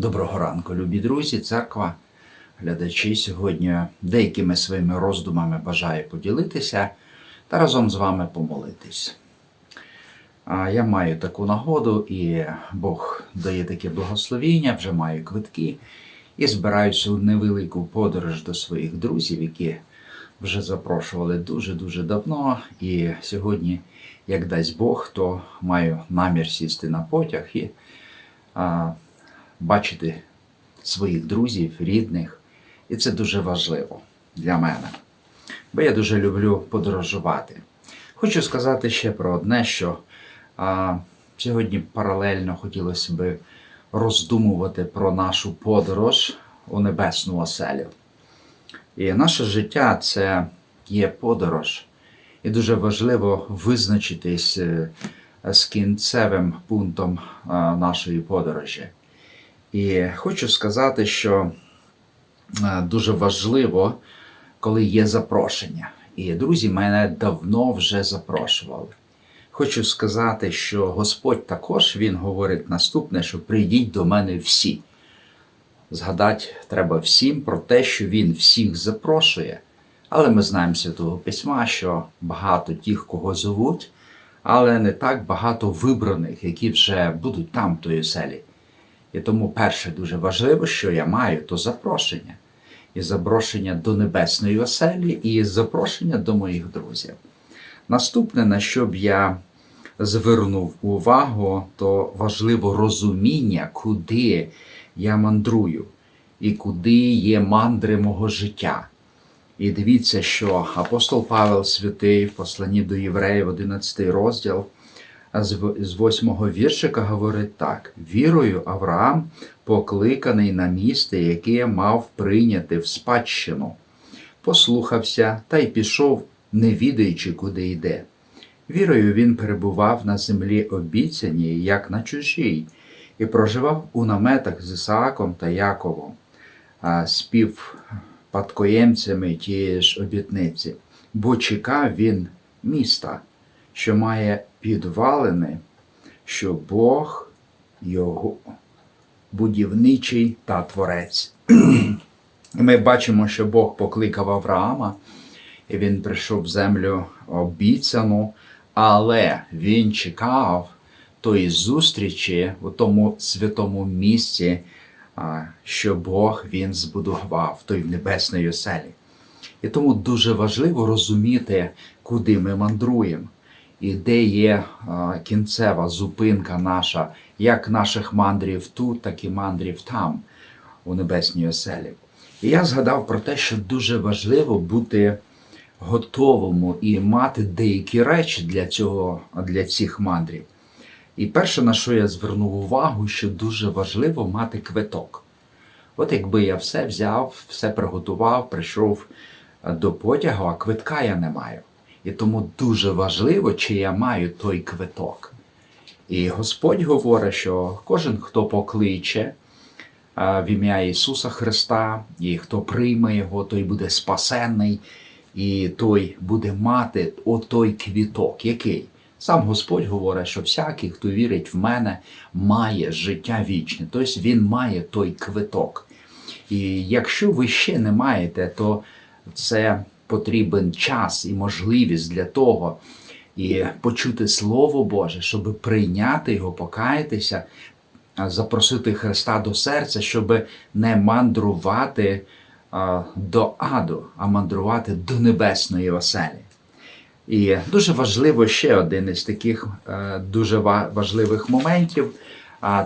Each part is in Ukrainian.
Доброго ранку, любі друзі, церква, глядачі. Сьогодні деякими своїми роздумами бажаю поділитися та разом з вами помолитись. Я маю таку нагоду, і Бог дає таке благословіння, вже маю квитки і збираюся у невелику подорож до своїх друзів, які вже запрошували дуже-дуже давно. І сьогодні, як дасть Бог, то маю намір сісти на потяг і бачити своїх друзів, рідних. І це дуже важливо для мене. Бо я дуже люблю подорожувати. Хочу сказати ще про одне, що а, сьогодні паралельно хотілося би роздумувати про нашу подорож у небесну оселю. І наше життя це є подорож. І дуже важливо визначитись е, з кінцевим пунктом нашої подорожі. І хочу сказати, що е, дуже важливо, коли є запрошення. І друзі мене давно вже запрошували. Хочу сказати, що Господь також Він говорить наступне, що прийдіть до мене всі. Згадати треба всім про те, що Він всіх запрошує. Але ми знаємо Святого Письма, що багато тих, кого зовуть, але не так багато вибраних, які вже будуть там, в тої оселі. І тому перше дуже важливо, що я маю, то запрошення. І запрошення до небесної оселі, і запрошення до моїх друзів. Наступне, на що б я звернув увагу, то важливо розуміння, куди я мандрую і куди є мандри мого життя. І дивіться, що апостол Павел Святий в посланні до євреїв, 11 розділ, з 8 віршика говорить так: вірою Авраам покликаний на місце, яке мав прийняти в спадщину, послухався та й пішов, не відаючи, куди йде. Вірою він перебував на землі обіцяній, як на чужій, і проживав у наметах з Ісааком та Яковом, співпадкоємцями тієї ж обітниці, бо чекав він міста, що має підвалини, що Бог його будівничий та творець. Ми бачимо, що Бог покликав Авраама, і він прийшов в землю обіцяну, але він чекав тої зустрічі у тому святому місці, що Бог він збудував той в небесній оселі. І тому дуже важливо розуміти, куди ми мандруємо, і де є а, кінцева зупинка наша, як наших мандрів тут, так і мандрів там, у небесній оселі. І я згадав про те, що дуже важливо бути готовому і мати деякі речі для цього, для цих мандрів. І перше, на що я звернув увагу, що дуже важливо мати квиток. От якби я все взяв, все приготував, прийшов е, до потягу, а квитка я не маю. І тому дуже важливо, чи я маю той квиток. І Господь говорить, що кожен, хто покличе в ім'я Ісуса Христа, і хто прийме Його, той буде спасенний, і той буде мати отой квіток. Який? Сам Господь говорить, що всякий, хто вірить в мене, має життя вічне. Тобто він має той квиток. І якщо ви ще не маєте, то це потрібен час і можливість для того, і почути Слово Боже, щоб прийняти його, покаятися, запросити Христа до серця, щоб не мандрувати до аду, а мандрувати до небесної оселі. І дуже важливо ще один із таких е, дуже важливих моментів,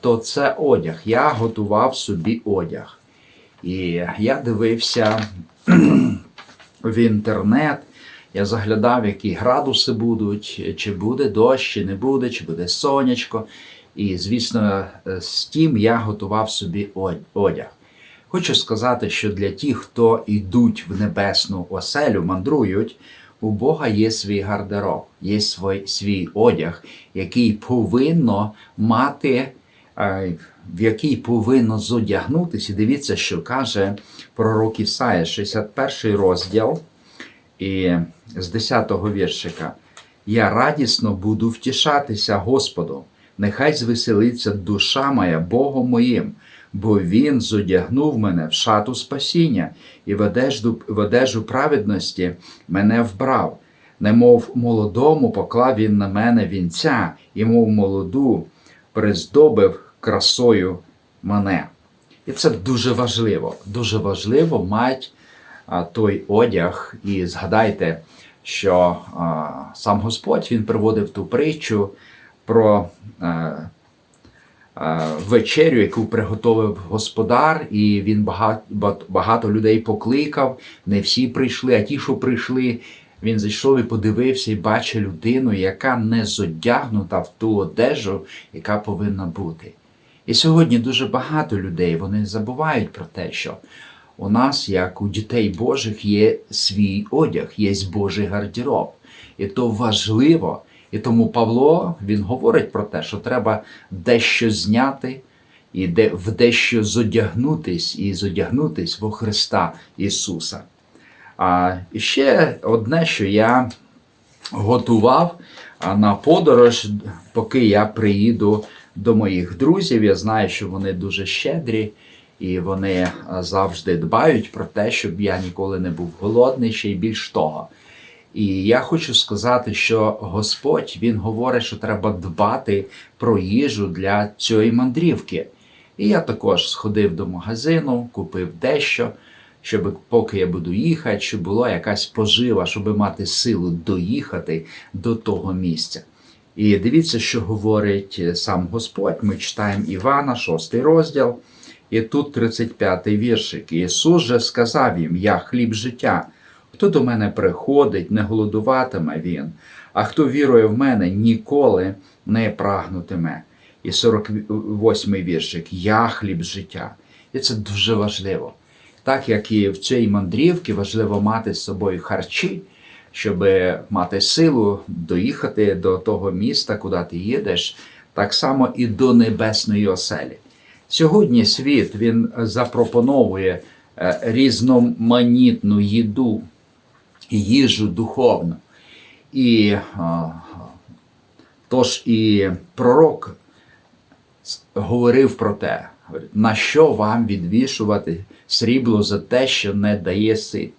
то це одяг. Я готував собі одяг. І я дивився в інтернет, я заглядав, які градуси будуть, чи буде дощ, чи не буде, чи буде сонячко. І, звісно, е, з тим я готував собі одяг. Хочу сказати, що для тих, хто йдуть в небесну оселю, мандрують, у Бога є свій гардероб, є свій, свій одяг, який повинно мати, в який повинно зодягнутися. Дивіться, що каже пророк Ісая, 61 розділ і з 10-го віршика. Я радісно буду втішатися Господу, нехай звеселиться душа моя Богом моїм, бо Він зодягнув мене в шату спасіння і в одежду, в одежу праведності мене вбрав. Немов молодому поклав він на мене вінця, і мов молоду приздобив красою мене. І це дуже важливо. Дуже важливо мати той одяг. І згадайте, що а, сам Господь він приводив ту притчу про а, а, вечерю, яку приготовив господар, і він багато, багато людей покликав. Не всі прийшли, а ті, що прийшли. Він зайшов і подивився, і бачить людину, яка не зодягнута в ту одежу, яка повинна бути. І сьогодні дуже багато людей вони забувають про те, що у нас, як у дітей Божих, є свій одяг, є Божий гардероб. І то важливо. І тому Павло він говорить про те, що треба дещо зняти і де, в дещо зодягнутись і зодягнутись во Христа Ісуса. А ще одне, що я готував на подорож, поки я приїду до моїх друзів. Я знаю, що вони дуже щедрі і вони завжди дбають про те, щоб я ніколи не був голодний, ще й більш того. І я хочу сказати, що Господь Він говорить, що треба дбати про їжу для цієї мандрівки. І я також сходив до магазину, купив дещо, щоб поки я буду їхати, щоб була якась пожива, щоб мати силу доїхати до того місця. І дивіться, що говорить сам Господь. Ми читаємо Івана, 6 розділ, і тут 35-й віршик. Ісус же сказав їм: Я хліб життя. Хто до мене приходить, не голодуватиме він, а хто вірує в мене, ніколи не прагнутиме. І 48-й віршик Я хліб життя. І це дуже важливо. Так як і в цій мандрівці важливо мати з собою харчі, щоб мати силу доїхати до того міста, куди ти їдеш, так само і до небесної оселі. Сьогодні світ він запропоновує е, різноманітну їду, їжу духовну. І тож і пророк говорив про те, на що вам відвішувати срібло за те, що не дає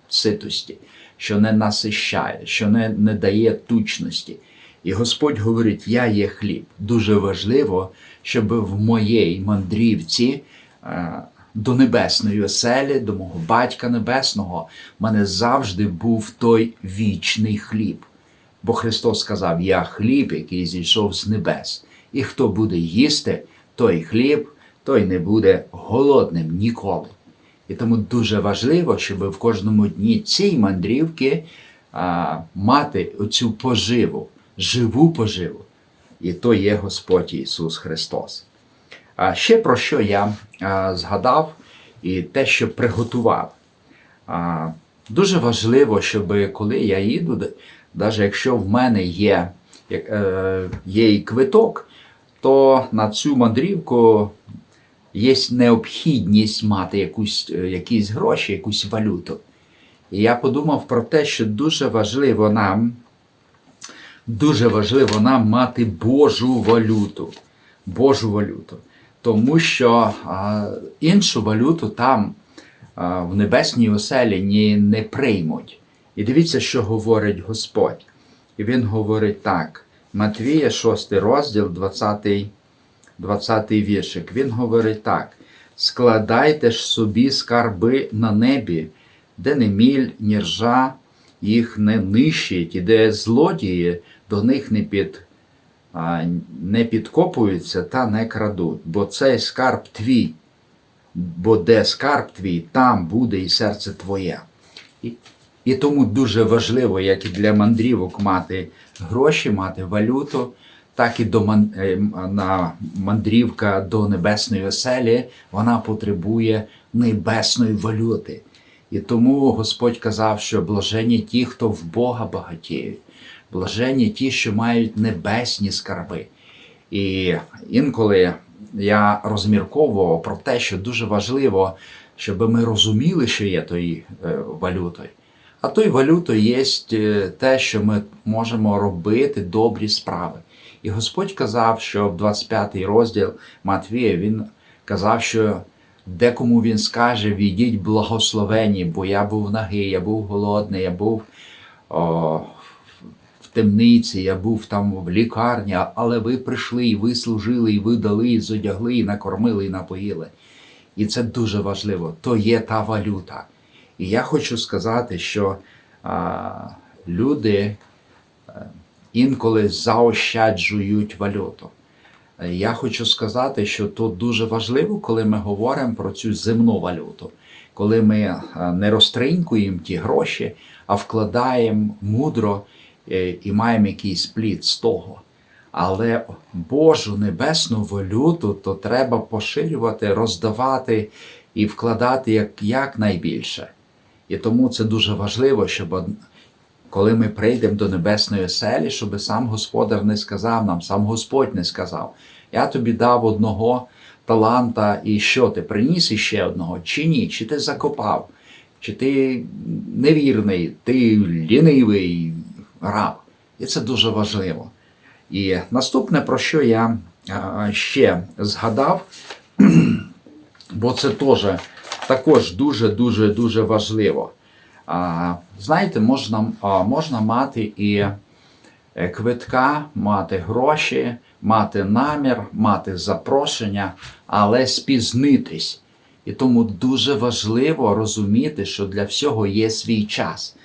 ситості, що не насищає, що не, не дає тучності. І Господь говорить: Я є хліб. Дуже важливо, щоб в моїй мандрівці е, до небесної оселі, до мого батька небесного, в мене завжди був той вічний хліб. Бо Христос сказав: Я хліб, який зійшов з небес. І хто буде їсти той хліб, той не буде голодним ніколи. І тому дуже важливо, щоб в кожному дні цієї мандрівки а, мати оцю поживу, живу поживу. І то є Господь Ісус Христос. А ще про що я а, згадав і те, що приготував. А, дуже важливо, щоб коли я їду, навіть якщо в мене є, е, є квиток, то на цю мандрівку є необхідність мати якусь, е, якісь гроші, якусь валюту. І я подумав про те, що дуже важливо нам, дуже важливо нам мати Божу валюту. Божу валюту. Тому що а, іншу валюту там а, в небесній оселі ні, не приймуть. І дивіться, що говорить Господь. І він говорить так: Матвія, 6 розділ, 20, 20 віршик. Він говорить так: складайте ж собі скарби на небі, де не міль, ні ржа їх не нищить, і де злодії до них не під, не підкопуються та не крадуть, бо цей скарб твій, бо де скарб твій, там буде і серце твоє. І, і тому дуже важливо, як і для мандрівок мати гроші, мати валюту, так і до е, на мандрівка до небесної оселі, вона потребує небесної валюти. І тому Господь казав, що блажені ті, хто в Бога багатіють, блажені ті, що мають небесні скарби. І інколи я розмірковував про те, що дуже важливо, щоб ми розуміли, що є тою е, валютою. А тою валютою є е, те, що ми можемо робити добрі справи. І Господь казав, що в 25 розділ Матвія він казав, що Декому він скаже, відіть благословені, бо я був нагий, я був голодний, я був о, в темниці, я був там в лікарні, але ви прийшли, і ви служили, і ви дали, і зодягли, і накормили, і напоїли. І це дуже важливо. То є та валюта. І я хочу сказати, що а, люди інколи заощаджують валюту. Е, Я хочу сказати, що тут дуже важливо, коли ми говоримо про цю земну валюту, коли ми е, не розтринькуємо ті гроші, а вкладаємо мудро е, і маємо якийсь плід з того. Але Божу небесну валюту то треба поширювати, роздавати і вкладати як, як найбільше. І тому це дуже важливо, щоб коли ми прийдемо до небесної оселі, щоб сам Господар не сказав нам, сам Господь не сказав, я тобі дав одного таланта, і що ти приніс іще одного, чи ні, чи ти закопав, чи ти невірний, ти лінивий раб. І це дуже важливо. І наступне, про що я ще згадав, бо це теж також дуже дуже дуже важливо. Знаєте, можна, можна мати і е, квитка, мати гроші, мати намір, мати запрошення, але спізнитись. І тому дуже важливо розуміти, що для всього є свій час.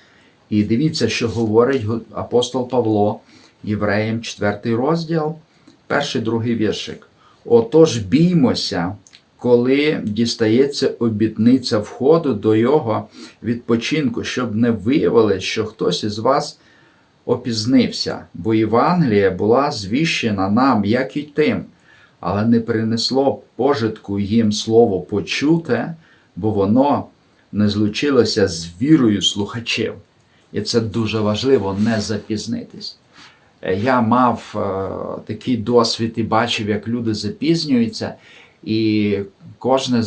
І дивіться, що говорить апостол Павло Євреям, 4 розділ, перший другий віршик. Отож біймося, коли дістається обітниця входу до його відпочинку, щоб не виявили, що хтось із вас опізнився, бо Євангелія була звіщена нам, як і тим, але не принесло пожитку їм слово почуте, бо воно не злучилося з вірою слухачів. І це дуже важливо не запізнитись. Е, Я мав е, такий досвід і бачив, як люди запізнюються, і кожне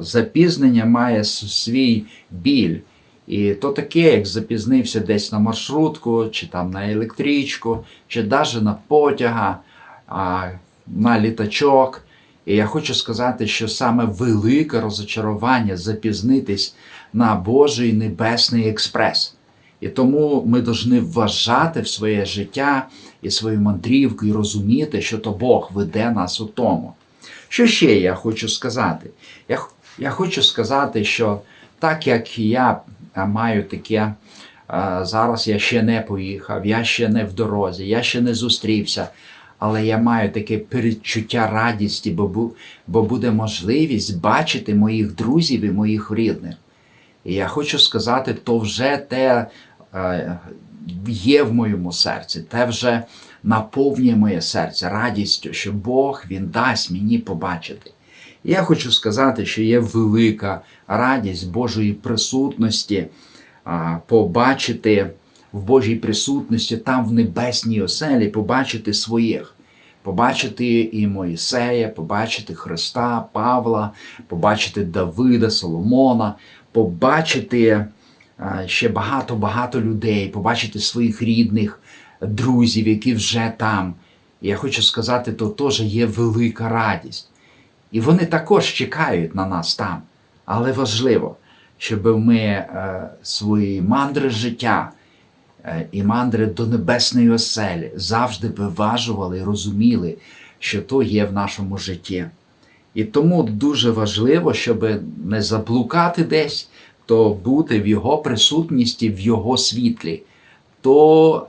запізнення має свій біль. І то таке, як запізнився десь на маршрутку, чи там на електричку, чи навіть на потяга, на літачок. І я хочу сказати, що саме велике розочарування запізнитись на Божий Небесний експрес. І тому ми повинні вважати в своє життя і свою мандрівку, і розуміти, що то Бог веде нас у тому. Що ще я хочу сказати? Я, я хочу сказати, що так як я маю таке, зараз я ще не поїхав, я ще не в дорозі, я ще не зустрівся, але я маю таке передчуття радісті, бо, бо буде можливість бачити моїх друзів і моїх рідних. І я хочу сказати, то вже те є в моєму серці, те вже наповнює моє серце радістю, що Бог Він дасть мені побачити. І я хочу сказати, що є велика радість Божої присутності, побачити в Божій присутності там в небесній оселі, побачити своїх. Побачити і Моїсея, побачити Христа, Павла, побачити Давида, Соломона, побачити ще багато-багато людей, побачити своїх рідних, друзів, які вже там. Я хочу сказати, то теж є велика радість. І вони також чекають на нас там. Але важливо, щоб ми е, свої мандри життя е, і мандри до небесної оселі завжди виважували і розуміли, що то є в нашому житті. І тому дуже важливо, щоб не заблукати десь, то бути в його присутності, в його світлі, то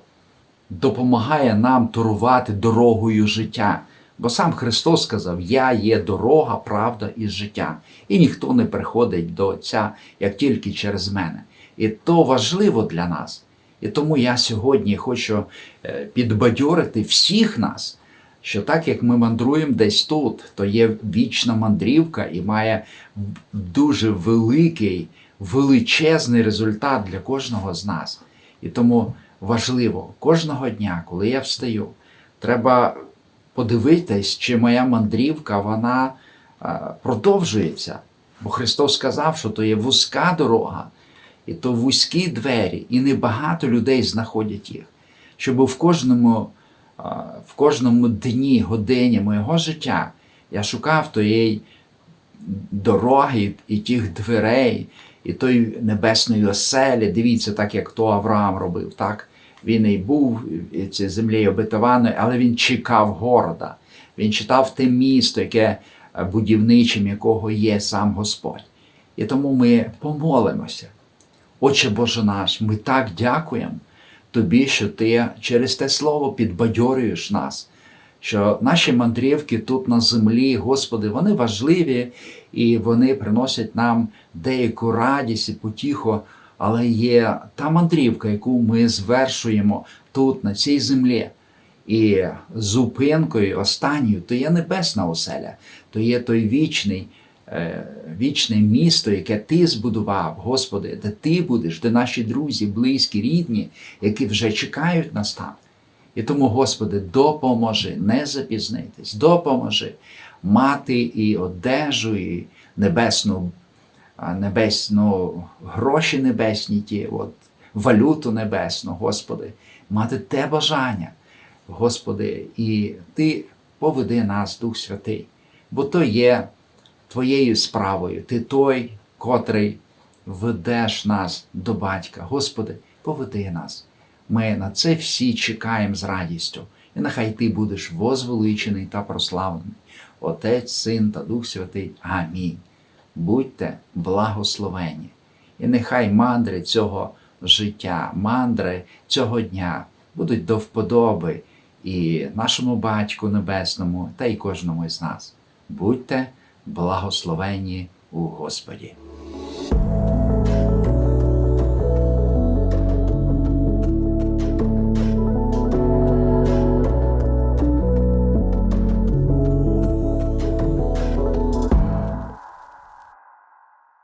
допомагає нам турувати дорогою життя. Бо сам Христос сказав: Я є дорога, правда і життя. І ніхто не приходить до Отця, як тільки через мене. І то важливо для нас. І тому я сьогодні хочу е, підбадьорити всіх нас, що так як ми мандруємо десь тут, то є вічна мандрівка і має дуже великий, величезний результат для кожного з нас. І тому важливо кожного дня, коли я встаю, треба подивитись, чи моя мандрівка вона е, продовжується. Бо Христос сказав, що то є вузька дорога, і то вузькі двері, і небагато людей знаходять їх. Щоб в кожному, е, в кожному дні, годині моєго життя я шукав тієї дороги і тих дверей, і той небесної оселі. Дивіться, так як то Авраам робив. так? Він і був це землею обетованою, але він чекав города. Він читав те місто, яке е, будівничим якого є сам Господь. І тому ми помолимося. Отче Боже наш, ми так дякуємо Тобі, що Ти через те слово підбадьорюєш нас, що наші мандрівки тут на землі, Господи, вони важливі і вони приносять нам деяку радість і потіху, але є та мандрівка, яку ми звершуємо тут, на цій землі. І зупинкою останньою то є небесна оселя, то є той вічний, е, вічне місто, яке ти збудував, Господи, де ти будеш, де наші друзі, близькі, рідні, які вже чекають нас там. І тому, Господи, допоможи не запізнитись, допоможи мати і одежу, і небесну, небесну гроші небесні, ті, от, валюту небесну, Господи, мати те бажання, Господи, і Ти поведи нас, Дух Святий, бо то є Твоєю справою, Ти той, котрий ведеш нас до батька. Господи, поведи нас. Ми на це всі чекаємо з радістю. І нехай Ти будеш возвеличений та прославлений. Отець, Син та Дух Святий. Амінь. Будьте благословені. І нехай мандри цього життя, мандри цього дня будуть до вподоби і нашому Батьку Небесному, та й кожному із нас. Будьте благословені у Господі.